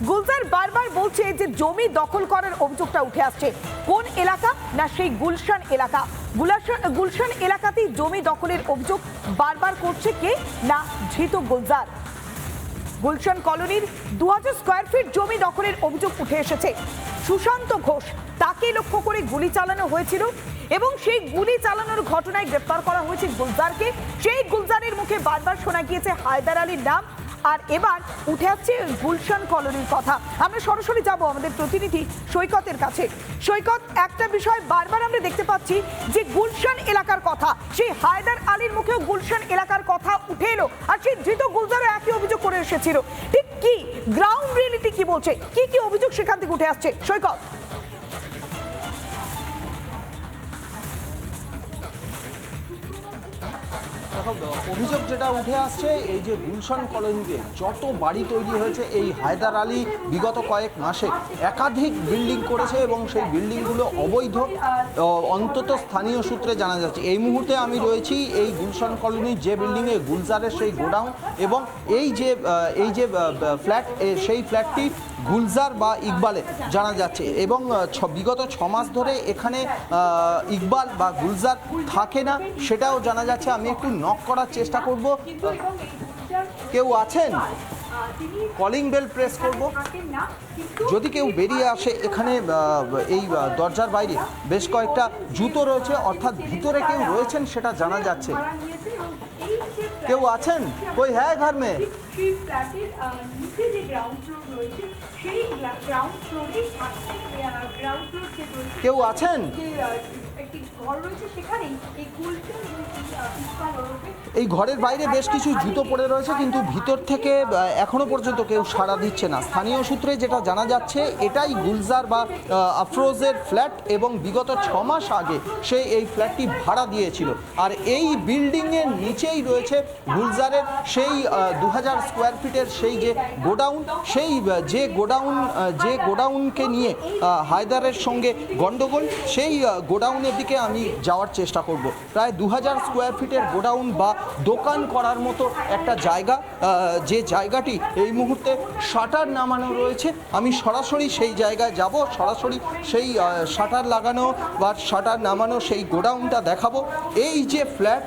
গুলজার বারবার বলছে যে জমি দখল করার অভিযোগটা উঠে আসছে। কোন এলাকা না সেই গুলশান এলাকা? গুলাশান এলাকাতেই জমি দখলের অভিযোগ বারবার করছে কে না ধৃত গুলজার? গুলশান কলোনির দু হাজার স্কোয়ার ফিট জমি দখলের অভিযোগ উঠে এসেছে। সুশান্ত ঘোষ তাকে লক্ষ্য করে গুলি চালানো হয়েছিল এবং সেই গুলি চালানোর ঘটনায় গ্রেপ্তার করা হয়েছে গুলজারকে। সেই গুলজারের মুখে বারবার শোনা গিয়েছে হায়দার আলীর নাম আর এবার উঠে আসছে গুলশান কলোনির কথা। আমরা সরাসরি যাব আমাদের প্রতিনিধি সৈকতের কাছে। সৈকত, একটা বিষয় বারবার আমরা দেখতে পাচ্ছি যে গুলশান এলাকার কথা, সেই হায়দার আলীর মুখেও গুলশান এলাকার কথা উঠে এলো আর সেই ধৃত গুলজারও একই অভিযোগ করে এসেছিল। ঠিক কি? গ্রাউন্ড রিয়েলিটি কি বলছে? কি কি অভিযোগ সেখান থেকে উঠে আসছে? সৈকত। অভিযোগ যেটা উঠে আসছে, এই যে গুলশান কলোনিতে যত বাড়ি তৈরি হয়েছে, এই হায়দার আলী বিগত কয়েক মাসে একাধিক বিল্ডিং করেছে এবং সেই বিল্ডিংগুলো অবৈধ অন্তত স্থানীয় সূত্রে জানা যাচ্ছে। এই মুহূর্তে আমি রয়েছি এই গুলশান কলোনির যে বিল্ডিংয়ে, গুলজারের সেই গোডাউন এবং এই যে এই যে ফ্ল্যাট সেই ফ্ল্যাটটি গুলজার বা ইকবালে জানা যাচ্ছে। এবং বিগত ছ মাস ধরে এখানে ইকবাল বা গুলজার থাকে না, সেটাও জানা যাচ্ছে। আমি একটু নক করার চেষ্টা করব। কেউ আছেন? কলিং বেল প্রেস করব। যদি কেউ বেরিয়ে আসে এখানে এই দরজার বাইরে, বেশ কয়েকটা জুতো রয়েছে, অর্থাৎ ভিতরে কেউ রয়েছেন সেটা জানা যাচ্ছে। কেউ আছেন? কই হ্যাঁ ঘর মে। কেউ আছেন? এই ঘরের বাইরে বেশ কিছু জুতো পড়ে রয়েছে, কিন্তু ভিতর থেকে এখনও পর্যন্ত কেউ সাড়া দিচ্ছে না। স্থানীয় সূত্রে যেটা জানা যাচ্ছে, এটাই গুলজার বা আফরোজের ফ্ল্যাট এবং বিগত ছ মাস আগে সে এই ফ্ল্যাটটি ভাড়া দিয়েছিল। আর এই বিল্ডিংয়ের নিচেই রয়েছে গুলজারের সেই দু হাজার স্কোয়ার ফিটের সেই যে গোডাউন, সেই যে গোডাউন যে গোডাউনকে নিয়ে হায়দারের সঙ্গে গন্ডগোল, সেই গোডাউনের আমি যাওয়ার চেষ্টা করব। প্রায় দু হাজার স্কোয়ার ফিটের গোডাউন বা দোকান করার মতো একটা জায়গা যে জায়গাটি এই মুহূর্তে শাটার নামানো রয়েছে, আমি সরাসরি সেই জায়গায় যাব, সরাসরি সেই শাটার লাগানো বা শাটার নামানো সেই গোডাউনটা দেখাবো। এই যে ফ্ল্যাট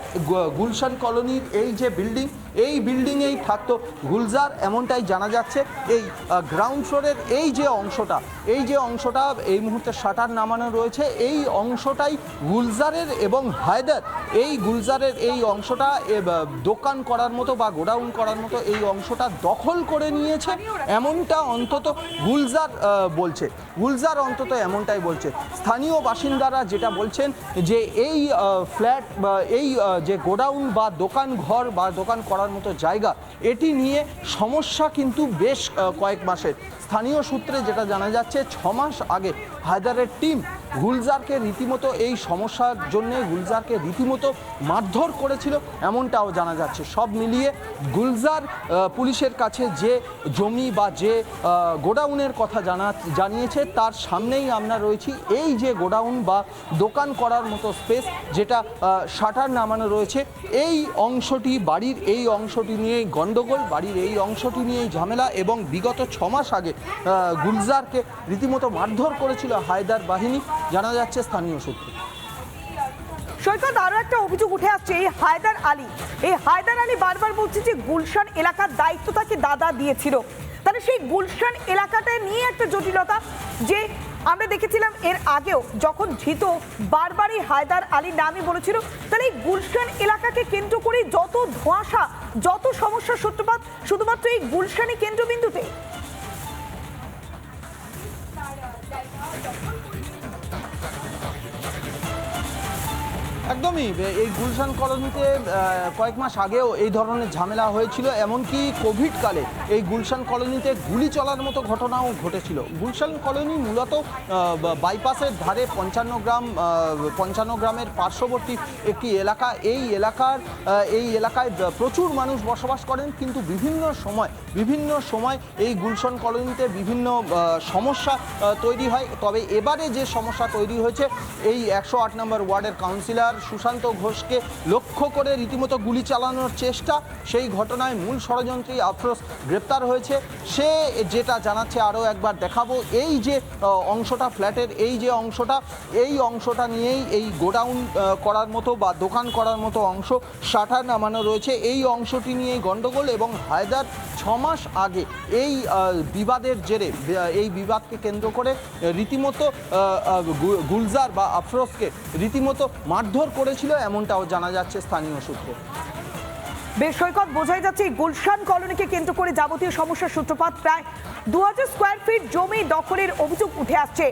গুলশান কলোনির এই যে বিল্ডিং, এই বিল্ডিংয়েই থাকতো গুলজার, এমনটাই জানা যাচ্ছে। এই গ্রাউন্ড ফ্লোরের এই যে অংশটা, এই যে অংশটা এই মুহূর্তে শাটার নামানো রয়েছে, এই অংশটাই গুলজারের এবং হায়দার। এই গুলজারের এই অংশটা দোকান করার মতো বা গোডাউন করার মতো এই অংশটা দখল করে নিয়েছে, এমনটা অন্তত গুলজার বলছে। গুলজার অন্তত এমনটাই বলছে। স্থানীয় বাসিন্দারা যেটা বলছেন যে এই ফ্ল্যাট বা, এই যে গোডাউন বা দোকান ঘর বা দোকান করার মতো জায়গা, এটি নিয়ে সমস্যা কিন্তু বেশ কয়েক মাসের। স্থানীয় সূত্রে যেটা জানা যাচ্ছে, ছ মাস আগে হায়দারের টিম গুলজারকে রীতিমতো এই সমস্যার জন্য গুলজারকে রীতিমতো মারধর করেছিল এমনটাও জানা যাচ্ছে। সব মিলিয়ে গুলজার পুলিশের কাছে যে জমি বা যে গোডাউনের কথা জানা, জানিয়েছে, তার সামনেই আমরা রয়েছি। এই যে গোডাউন বা দোকান করার মতো স্পেস যেটা শাটার নামানো রয়েছে, এই অংশটি, বাড়ির এই অংশটি নিয়েই গণ্ডগোল বাড়ির এই অংশটি নিয়েই ঝামেলা এবং বিগত ছ মাস আগে গুলজারকে রীতিমতো মারধর করেছিল হায়দার বাহিনী। জানা যাচ্ছে স্থানীয় সূত্রে। সৈকত, আরও একটা অভিযোগ উঠে আসছে, এই হায়দার আলী। এই হায়দার আলী বারবার বলছে যে গুলশান এলাকার দায়িত্ব তাকে দাদা দিয়েছিল। তাহলে সেই গুলশান এলাকাটা নিয়ে একটা জটিলতা যে আমরা দেখেছিলাম এর আগেও যখন ধৃত বারবারই হায়দার আলীর নামই বলেছিল, তাহলে এই গুলশান এলাকাকে কেন্দ্র করে যত ধোঁয়াশা, যত সমস্যার সূত্রপাত, শুধুমাত্র এই গুলশানই কেন্দ্রবিন্দুতে একদমই। এই গুলশান কলোনিতে কয়েক মাস আগেও এই ধরনের ঝামেলা হয়েছিল, এমনকি কোভিড কালে এই গুলশান কলোনিতে গুলি চলার মতো ঘটনাও ঘটেছিল। গুলশান কলোনি মূলত বাইপাসের ধারে পঞ্চান্ন গ্রাম পঞ্চান্ন গ্রামের পার্শ্ববর্তী একটি এলাকা। এই এলাকার এই এলাকায় প্রচুর মানুষ বসবাস করেন, কিন্তু বিভিন্ন সময় বিভিন্ন সময় এই গুলশন কলোনিতে বিভিন্ন সমস্যা তৈরি হয়। তবে এবারে যে সমস্যা তৈরি হয়েছে, এই একশো আট নম্বর ওয়ার্ডের কাউন্সিলর সুশান্ত ঘোষকে লক্ষ্য করে রীতিমতো গুলি চালানোর চেষ্টা, সেই ঘটনায় মূল ষড়যন্ত্রী আফরোজ গ্রেপ্তার হয়েছে। সে যেটা জানাচ্ছে আরও একবার দেখাবো, এই যে অংশটা ফ্ল্যাটের, এই যে অংশটা, এই অংশটা নিয়েই এই গোডাউন করার মতো বা দোকান করার মতো অংশ শাটার নামানো রয়েছে। এই অংশটি নিয়েই গণ্ডগোল এবং হায়দার ছমাস আগে এই বিবাদের জেরে এই বিবাদকে কেন্দ্র করে রীতিমতো গুলজার বা আফরোজকে রীতিমতো মারধর করেছিল এমনটাও জানা যাচ্ছে স্থানীয় সূত্রে। বেশ সৈকত বোঝাই যাচ্ছে গুলশান কলোনিকে কেন্দ্র করে যাবতীয় সমস্যার সূত্রপাত প্রায় দু হাজার স্কোয়ার ফিট জমি দখলের অভিযোগ উঠে আসছে।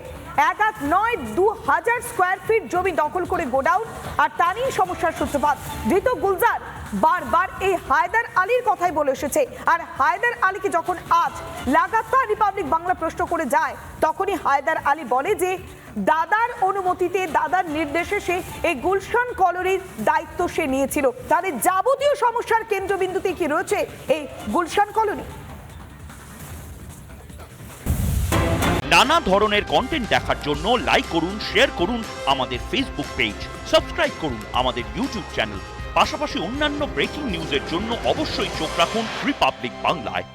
এক এক নয় দু হাজার স্কোয়ার ফিট জমি দখল করে গোডাউন আর তা নিয়ে সমস্যার সূত্রপাত। ধৃত গুলজার বারবার এই হায়দার আলীর কথাই বলে এসেছে। আর হায়দার আলীকে যখন আজ লাগাতার রিপাবলিক বাংলা প্রশ্ন করে যায়, তখনই হায়দার আলী বলে যে দাদার অনুমতিতে, দাদার নির্দেশে সে এই গুলশান কলোনির দায়িত্ব সে নিয়েছিল। তাদের যাবতীয় সমস্যার কেন্দ্রবিন্দুতে কি রয়েছে এই গুলশান কলোনি? নানা ধরনের কন্টেন্ট দেখার জন্য লাইক করুন শেয়ার করুন আমাদের ফেসবুক পেজ সাবস্ক্রাইব করুন আমাদের ইউটিউব চ্যানেল পাশাপাশি অন্যান্য ব্রেকিং নিউজের জন্য অবশ্যই চোখ রাখুন রিপাবলিক বাংলায়